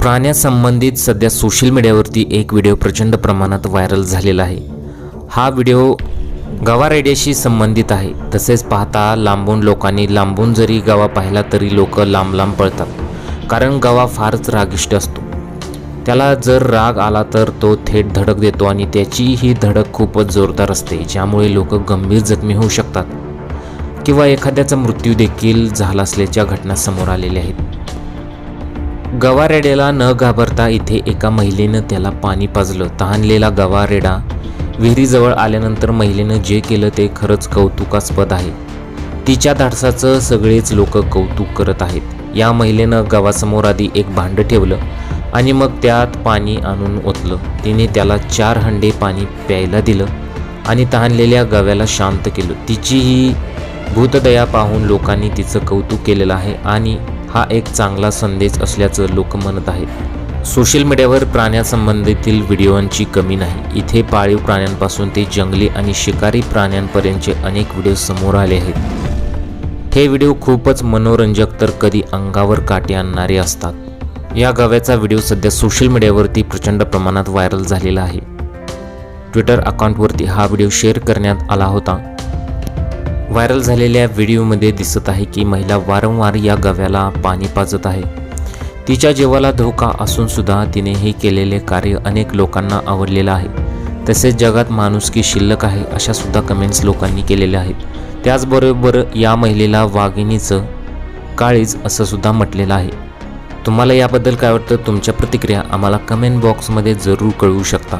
प्राण्यासंबंधित सध्या सोशल मीडियावरती एक व्हिडिओ प्रचंड प्रमाणात व्हायरल झालेला आहे. हा व्हिडिओ गवारेड्याशी संबंधित आहे. तसेच पाहता लांबून लोकांनी लांबून जरी गवा पाहिला तरी लोक लांब लांब पळतात. कारण गवा फारच रागिष्ट असतो. त्याला जर राग आला तर तो थेट धडक देतो आणि त्याची ही धडक खूपच जोरदार असते ज्यामुळे लोक गंभीर जखमी होऊ शकतात. किंवा एखाद्याचा मृत्यू देखील झाला असल्याच्या घटना समोर आलेल्या आहेत. गवारेड्याला न घाबरता इथे एका महिलेनं त्याला पाणी पाजलं. तहानलेला गवारेडा विहिरीजवळ आल्यानंतर महिलेनं जे केलं ते खरंच कौतुकास्पद आहे. तिच्या धाडसाचं सगळेच लोक कौतुक करत आहेत. या महिलेनं गवासमोर आधी एक भांडं ठेवलं आणि मग त्यात पाणी आणून ओतलं. तिने त्याला चार हंडे पाणी प्यायला दिलं आणि तहानलेल्या गव्याला शांत केलं. तिची ही भूतदया पाहून लोकांनी तिचं कौतुक केलेलं आहे आणि हा एक चांगला संदेश असल्याचं लोक म्हणत आहेत. सोशल मीडियावर प्राण्यासंबंधीतील व्हिडिओंची कमी नाही. इथे पाळीव प्राण्यांपासून ते जंगली आणि शिकारी प्राण्यांपर्यंतचे अनेक व्हिडिओ समोर आले आहेत. हे व्हिडिओ खूपच मनोरंजक तर कधी अंगावर काटे आणणारे असतात. या गव्याचा व्हिडिओ सध्या सोशल मीडियावरती प्रचंड प्रमाणात व्हायरल झालेला आहे. ट्विटर अकाउंटवरती हा व्हिडिओ शेअर करण्यात आला होता. व्हायरल झालेल्या व्हिडिओमध्ये दिसत आहे की महिला वारंवार या गव्याला पाणी पाजत आहे. तिच्या जीवाला धोका असूनसुद्धा तिने हे केलेले कार्य अनेक लोकांना आवडलेलं आहे. तसेच जगात माणुसकी शिल्लक आहे अशासुद्धा कमेंट्स लोकांनी केलेल्या आहेत. त्याचबरोबर या महिलेला वाघिणीचं काळीज असं सुद्धा म्हटलेलं आहे. तुम्हाला याबद्दल काय वाटतं? तुमच्या प्रतिक्रिया आम्हाला कमेंट बॉक्समध्ये जरूर कळवू शकता.